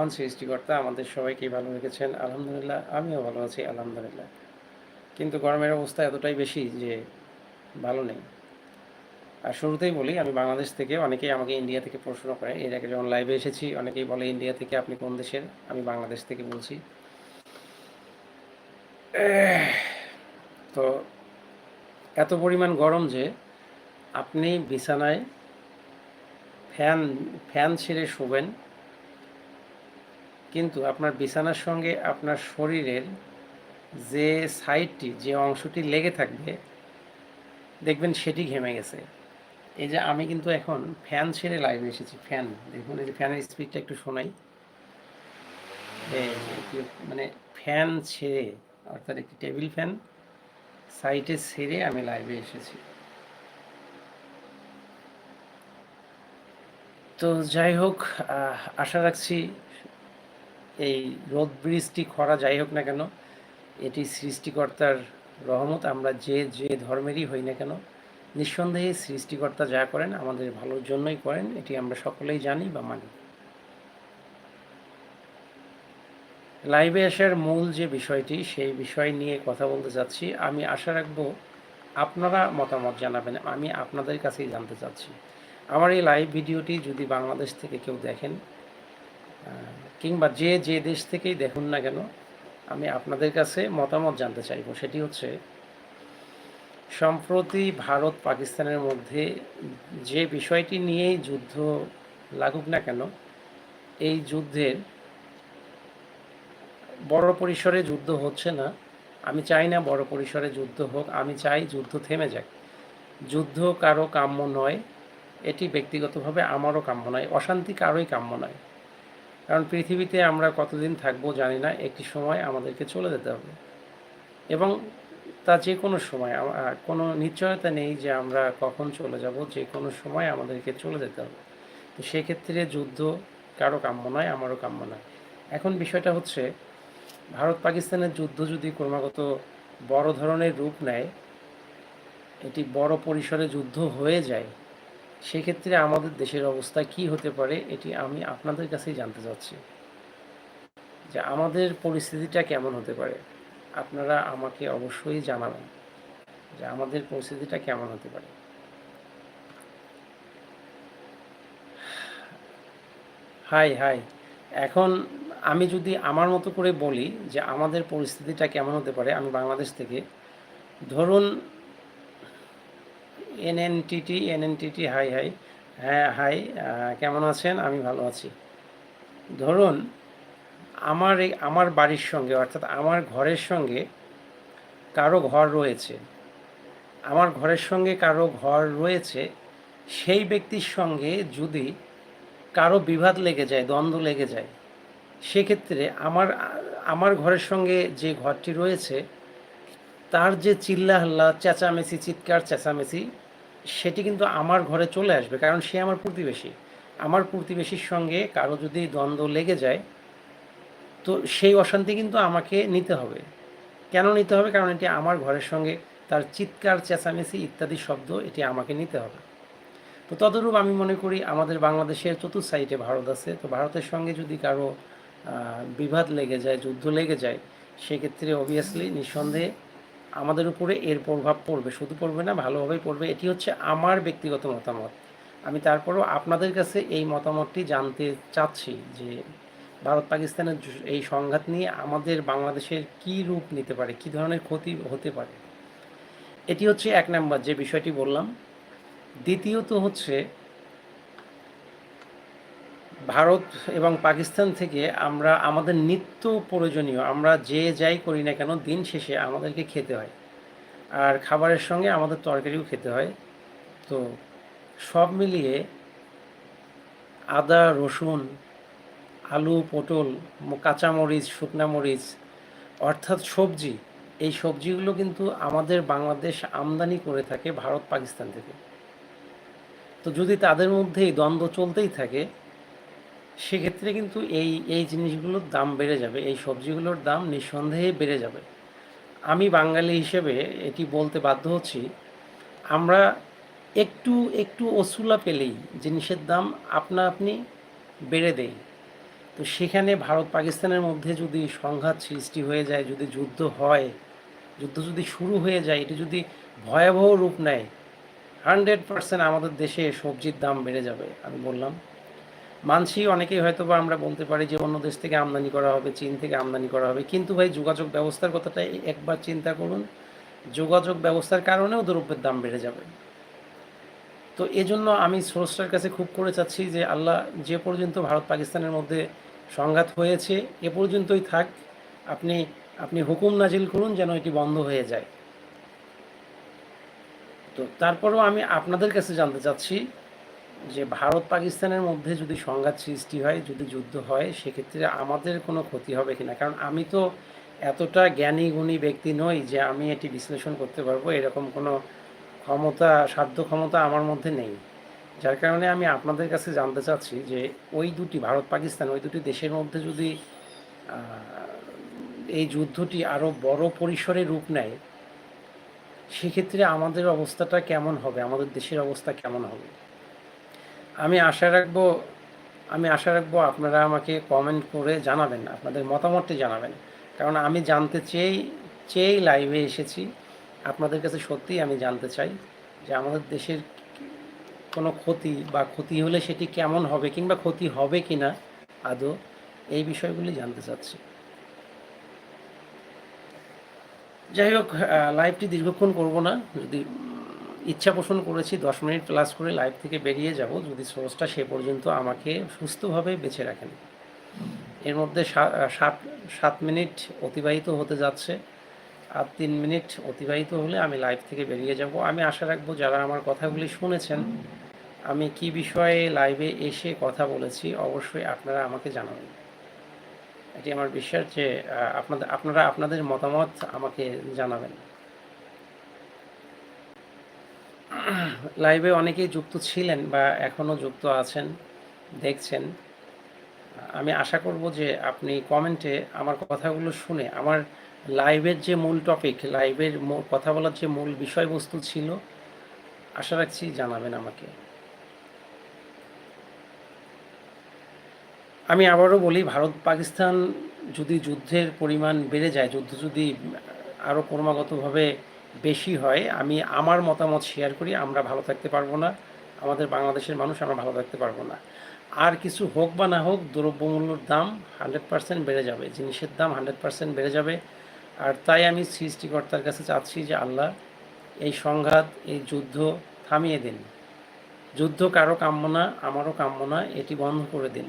মহান সৃষ্টিকর্তা আমাদের সবাইকে ভালো রেখেছেন। আলহামদুলিল্লাহ, আমিও ভালো আছি, আলহামদুলিল্লাহ। কিন্তু গরমের অবস্থা এতটাই বেশি যে ভালো নেই। আর শুরুতেই বলি, আমি বাংলাদেশ থেকে অনেকেই আমাকে ইন্ডিয়া থেকে প্রশ্ন করে এর আগে যখন লাইভে এসেছি, অনেকেই বলে ইন্ডিয়া থেকে আপনি কোন দেশের? আমি বাংলাদেশ থেকে বলছি। তো এত পরিমাণ গরম যে আপনি বিছানায় ফ্যান ফ্যান ছেড়ে শোবেন। কিন্তু আপনার বিছানার সঙ্গে আপনার শরীরের যে সাইডটি, যে অংশটি লেগে থাকবে, দেখবেন সেটি ঘেমে গেছে। এই যে আমি কিন্তু এখন ফ্যান ছেড়ে লাইভে এসেছি, ফ্যান। দেখুন, এই যে ফ্যানের স্পিডটা একটু শোনাই। মানে ফ্যান ছেড়ে, অর্থাৎ একটি টেবিল ফ্যান সাইটে ছেড়ে আমি লাইভে এসেছি। তো যাই হোক আশা রাখছি এই রোদ বৃষ্টি খরা যাই হোক না কেন, এটি সৃষ্টিকর্তার রহমত, আমরা যে যে ধর্মেরই হই না কেন, নিঃসন্দেহে সৃষ্টিকর্তা যা করেন আমাদের ভালোর জন্যই করেন, এটি আমরা সকলেই জানি বা মানি। লাইভে আসার মূল যে বিষয়টি, সেই বিষয় নিয়ে কথা বলতে চাচ্ছি। আমি আশা রাখব আপনারা মতামত জানাবেন, আমি আপনাদের কাছেই জানতে চাচ্ছি। আমার এই লাইভ ভিডিওটি যদি বাংলাদেশ থেকে কেউ দেখেন কিংবা যে যে দেশ থেকেই দেখুন না কেন, আমি আপনাদের কাছে মতামত জানতে চাইব। সেটি হচ্ছে, সম্প্রতি ভারত পাকিস্তানের মধ্যে যে বিষয়টি নিয়েই যুদ্ধ লাগুক না কেন, এই যুদ্ধের বড় পরিসরে যুদ্ধ হচ্ছে না। আমি চাই না বড় পরিসরে যুদ্ধ হোক, আমি চাই যুদ্ধ থেমে যাক। যুদ্ধ কারও কাম্য নয়, এটি ব্যক্তিগতভাবে আমারও কাম্য নয়, অশান্তি কারোই কাম্য নয়। কারণ পৃথিবীতে আমরা কতদিন থাকব জানি না, একটি সময় আমাদেরকে চলে যেতে হবে। এবং তা যে কোনো সময় কোনো নিশ্চয়তা নেই যে আমরা কখন চলে যাব, যে কোনো সময় আমাদেরকে চলে যেতে হবে। তো সেক্ষেত্রে যুদ্ধ কারও কাম্য নয়, আমারও কাম্য নয়। এখন বিষয়টা হচ্ছে, ভারত পাকিস্তানের যুদ্ধ যদি ক্রমাগত বড় ধরনের রূপ নেয়, এটি বড় পরিসরে যুদ্ধ হয়ে যায় সেক্ষেত্রে আমাদের দেশের অবস্থা কি হতে পারে, এটি আমি আপনাদের কাছেই জানতে চাচ্ছি। যে আমাদের পরিস্থিতিটা কেমন হতে পারে, আপনারা আমাকে অবশ্যই জানাবেন যে আমাদের পরিস্থিতিটা কেমন হতে পারে। হাই হাই, এখন আমি যদি আমার মতো করে বলি যে আমাদের পরিস্থিতিটা কেমন হতে পারে, আমি বাংলাদেশ থেকে, ধরুন এনএনটিটি এনএনটিটি হাই হাই হ্যাঁ হাই কেমন আছেন? আমি ভালো আছি। ধরুন, আমার এই, আমার বাড়ির সঙ্গে, অর্থাৎ আমার ঘরের সঙ্গে কারও ঘর রয়েছে, আমার ঘরের সঙ্গে কারও ঘর রয়েছে, সেই ব্যক্তির সঙ্গে যদি কারও বিবাদ লেগে যায়, দ্বন্দ্ব লেগে যায়, সেক্ষেত্রে আমার আমার ঘরের সঙ্গে যে ঘরটি রয়েছে, তার যে চিল্লাহাল্লা, চেঁচামেচি, চিৎকার, চেঁচামেচি সেটি কিন্তু আমার ঘরে চলে আসবে, কারণ সে আমার প্রতিবেশী। আমার প্রতিবেশীর সঙ্গে কারও যদি দ্বন্দ্ব লেগে যায়, তো সেই অশান্তি কিন্তু আমাকে নিতে হবে। কেন নিতে হবে? কারণ এটি আমার ঘরের সঙ্গে তার চিৎকার, চেঁচামেচি ইত্যাদি শব্দ এটি আমাকে নিতে হবে। তো তদরূপ আমি মনে করি আমাদের বাংলাদেশের চতুর্থ সাইডে ভারত আছে। তো ভারতের সঙ্গে যদি কারও বিবাদ লেগে যায়, যুদ্ধ লেগে যায়, সেক্ষেত্রে অবভিয়াসলি নিঃসন্দেহে আমাদের উপরে এর প্রভাব পড়বে, শুধু পড়বে না, ভালোভাবেই পড়বে। এটি হচ্ছে আমার ব্যক্তিগত মতামত। আমি তারপরও আপনাদের কাছে এই মতামতটি জানতে চাচ্ছি যে ভারত পাকিস্তানের এই সংঘাত নিয়ে আমাদের বাংলাদেশের কী রূপ নিতে পারে, কী ধরনের ক্ষতি হতে পারে? এটি হচ্ছে এক নাম্বার যে বিষয়টি বললাম। দ্বিতীয়ত হচ্ছে ভারত এবং পাকিস্তান থেকে আমরা, আমাদের নিত্য প্রয়োজনীয়, আমরা যে যাই করি না কেন দিন শেষে আমাদেরকে খেতে হয়। আর খাবারের সঙ্গে আমাদের তরকারিও খেতে হয়। তো সব মিলিয়ে আদা, রসুন, আলু, পটল, কাঁচামরিচ শুকনা মরিচ অর্থাৎ সবজি, এই সবজিগুলো কিন্তু আমাদের বাংলাদেশ আমদানি করে থাকে ভারত পাকিস্তান থেকে। তো যদি তাদের মধ্যে এই দ্বন্দ্ব চলতেই থাকে সেক্ষেত্রে কিন্তু এই এই জিনিসগুলোর দাম বেড়ে যাবে, এই সবজিগুলোর দাম নিঃসন্দেহে বেড়ে যাবে। আমি বাঙালি হিসেবে এটি বলতে বাধ্য হচ্ছি, আমরা একটু একটু অসুলা পেলেই জিনিসের দাম আপনা আপনি বেড়ে দেই। তো তো সেখানে ভারত পাকিস্তানের মধ্যে যদি সংঘাত সৃষ্টি হয়ে যায়, যদি যুদ্ধ হয়, যুদ্ধ যদি শুরু হয়ে যায়, এটি যদি ভয়াবহ রূপ নেয় হান্ড্রেড পার্সেন্ট আমাদের দেশে সবজির দাম বেড়ে যাবে, আমি বললাম। মানছি, অনেকেই হয়তো বা আমরা বলতে পারি যে অন্য দেশ থেকে আমদানি করা হবে, চীন থেকে আমদানি করা হবে। কিন্তু ভাই, যোগাযোগ ব্যবস্থার কথাটা একবার চিন্তা করুন। যোগাযোগ ব্যবস্থার কারণেও দ্রব্যের দাম বেড়ে যাবে। তো এজন্য আমি স্রষ্টার কাছে খুব করে চাচ্ছি যে আল্লাহ যে পর্যন্ত ভারত পাকিস্তানের মধ্যে সংঘাত হয়েছে, এ পর্যন্তই থাক। আপনি আপনি হুকুম নাজিল করুন যেন এটি বন্ধ হয়ে যায়। তো তারপরেও আমি আপনাদের কাছে জানতে চাচ্ছি যে ভারত পাকিস্তানের মধ্যে যদি সংঘাত সৃষ্টি হয়, যদি যুদ্ধ হয়, সেক্ষেত্রে আমাদের কোনো ক্ষতি হবে কিনা? কারণ আমি তো এতটা জ্ঞানী গুণী ব্যক্তি নই যে আমি এটি বিশ্লেষণ করতে পারব। এরকম কোনো ক্ষমতা, সাধ্য ক্ষমতা আমার মধ্যে নেই। যার কারণে আমি আপনাদের কাছে জানতে চাচ্ছি যে ওই দুটি, ভারত, পাকিস্তান, ওই দুটি দেশের মধ্যে যদি এই যুদ্ধটি আরও বড় পরিসরে রূপ নেয়, সেক্ষেত্রে আমাদের অবস্থাটা কেমন হবে? আমাদের দেশের অবস্থা কেমন হবে? আমি আশা রাখব, আমি আশা রাখব আপনারা আমাকে কমেন্ট করে জানাবেন, আপনাদের মতামতটি জানাবেন। কারণ আমি জানতে চেয়েই চেয়েই লাইভে এসেছি। আপনাদের কাছে সত্যিই আমি জানতে চাই যে আমাদের দেশের কোনো ক্ষতি বা ক্ষতি হলে সেটি কেমন হবে কিংবা ক্ষতি হবে কি না আদৌ, এই বিষয়গুলি জানতে চাচ্ছি। যাই হোক লাইভটি দীর্ঘক্ষণ করব না। যদি ইচ্ছা পোষণ করেছি, দশ মিনিট প্লাস করে লাইভ থেকে বেরিয়ে যাব, যদি সোর্সটা সে পর্যন্ত আমাকে সুস্থভাবে বেছে রাখেন এর মধ্যে সাত সাত মিনিট অতিবাহিত হতে যাচ্ছে আর তিন মিনিট অতিবাহিত হলে আমি লাইভ থেকে বেরিয়ে যাব। আমি আশা রাখব যারা আমার কথাগুলি শুনেছেন, আমি কি বিষয়ে লাইভে এসে কথা বলেছি অবশ্যই আপনারা আমাকে জানাবেন। এটি আমার বিশ্বাস যে আপনাদের, আপনারা, আপনাদের মতামত আমাকে জানাবেন। লাইভে অনেকেই যুক্ত ছিলেন বা এখনও যুক্ত আছেন, দেখছেন। আমি আশা করব যে আপনি কমেন্টে আমার কথাগুলো শুনে, আমার লাইভের যে মূল টপিক লাইভের কথা বলার যে মূল বিষয়বস্তু ছিল, আশা রাখছি জানাবেন আমাকে। আমি আবারও বলি ভারত পাকিস্তান যদি যুদ্ধের পরিমাণ বেড়ে যায়, যুদ্ধ যদি আরও ক্রমাগতভাবে বেশি হয়, আমি আমার মতামত শেয়ার করি, আমরা ভালো থাকতে পারব না, আমাদের বাংলাদেশের মানুষ আমরা ভালো থাকতে পারব না। আর কিছু হোক বা না হোক, দ্রব্যমূল্যর দাম হান্ড্রেড পার্সেন্ট বেড়ে যাবে, জিনিসের দাম হান্ড্রেড পার্সেন্ট বেড়ে যাবে। আর তাই আমি সৃষ্টিকর্তার কাছে চাচ্ছি যে আল্লাহ এই সংঘাত, এই যুদ্ধ থামিয়ে দিন। যুদ্ধ কারও কাম্য না, আমারও কাম্য না, এটি বন্ধ করে দিন।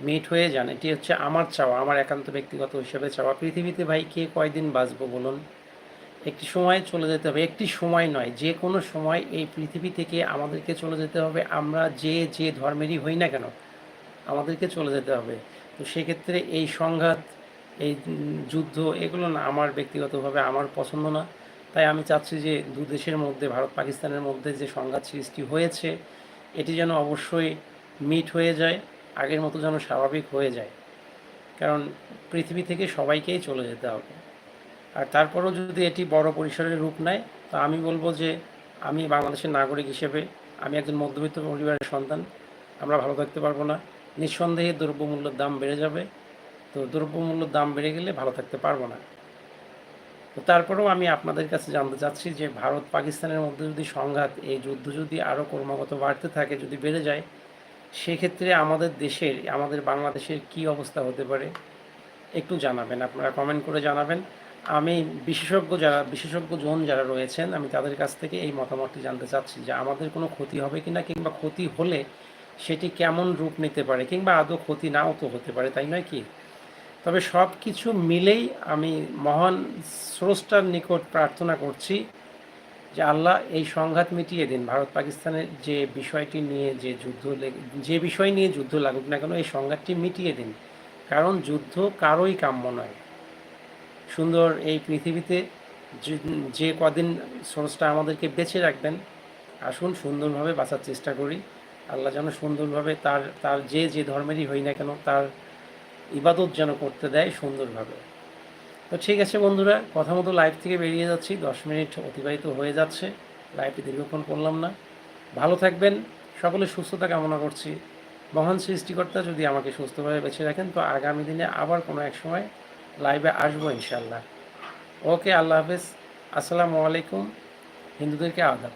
মিট হয়ে যান, এটি হচ্ছে আমার চাওয়া, আমার একান্ত ব্যক্তিগত হিসেবে চাওয়া। পৃথিবীতে ভাই কে কয়দিন বাঁচবো বলুন? একটি সময় চলে যেতে হবে, একটি সময় নয়, যে কোনো সময় এই পৃথিবী থেকে আমাদেরকে চলে যেতে হবে, আমরা যে যে ধর্মেরই হই না কেন, আমাদেরকে চলে যেতে হবে। তো সেক্ষেত্রে এই সংঘাত, এই যুদ্ধ এগুলো না আমার ব্যক্তিগতভাবে আমার পছন্দ না। তাই আমি চাচ্ছি যে দু দেশের মধ্যে, ভারত, পাকিস্তানের মধ্যে যে সংঘাত সৃষ্টি হয়েছে, এটি যেন অবশ্যই মিট হয়ে যায়, আগের মতো যেন স্বাভাবিক হয়ে যায়। কারণ পৃথিবী থেকে সবাইকেই চলে যেতে হবে। আর তারপরেও যদি এটি বড় পরিসরের রূপ নেয়, তো আমি বলব যে আমি বাংলাদেশের নাগরিক হিসেবে, আমি একজন মধ্যবিত্ত পরিবারের সন্তান, আমরা ভালো থাকতে পারব না। নিঃসন্দেহে দ্রব্যমূল্যের দাম বেড়ে যাবে, তো দ্রব্যমূল্যের দাম বেড়ে গেলে ভালো থাকতে পারব না। তো তারপরেও আমি আপনাদের কাছে জানতে চাচ্ছি যে ভারত পাকিস্তানের মধ্যে যদি সংঘাত, এই যুদ্ধ যদি আরও ক্রমাগত বাড়তে থাকে, যদি বেড়ে যায়, সেক্ষেত্রে আমাদের দেশের, আমাদের বাংলাদেশের কি অবস্থা হতে পারে, একটু জানাবেন, আপনারা কমেন্ট করে জানাবেন। আমি বিশেষজ্ঞ যারা বিশেষজ্ঞ জন যারা রয়েছেন, আমি তাদের কাছ থেকে এই মতামতটি জানতে চাচ্ছি যে আমাদের কোনো ক্ষতি হবে কি না কিংবা ক্ষতি হলে সেটি কেমন রূপ নিতে পারে কিংবা আদৌ ক্ষতি নাও তো হতে পারে, তাই নয় কি? তবে সব কিছু মিলেই আমি মহান স্রষ্টার নিকট প্রার্থনা করছি যে আল্লাহ এই সংঘাত মিটিয়ে দিন। ভারত পাকিস্তানের যে বিষয়টি নিয়ে যে যুদ্ধ যে বিষয় নিয়ে যুদ্ধ লাগুক না কেন, এই সংঘাতটি মিটিয়ে দিন। কারণ যুদ্ধ কারোই কাম্য নয়। সুন্দর এই পৃথিবীতে যে কদিন স্রষ্টা আমাদেরকে বেঁচে রাখবেন, আসুন সুন্দরভাবে বাঁচার চেষ্টা করি। আল্লাহ যেন সুন্দরভাবে তার তার যে যে ধর্মেরই হই না কেন, তার ইবাদত যেন করতে দেয় সুন্দরভাবে। তো ঠিক আছে বন্ধুরা, কথা মতো লাইভ থেকে বেরিয়ে যাচ্ছি। দশ মিনিট অতিবাহিত হয়ে যাচ্ছে। লাইভটি দীর্ঘক্ষণ করলাম না। ভালো থাকবেন। সকলে সুস্থতা কামনা করছি। মহান সৃষ্টিকর্তা যদি আমাকে সুস্থভাবে বেছে রাখেন, তো আগামী দিনে আবার কোনো এক সময় লাইভে আসব ইনশাল্লাহ ওকে আল্লাহ হাফেজ। আসসালামু আলাইকুম। হিন্দুদেরকে আদাব।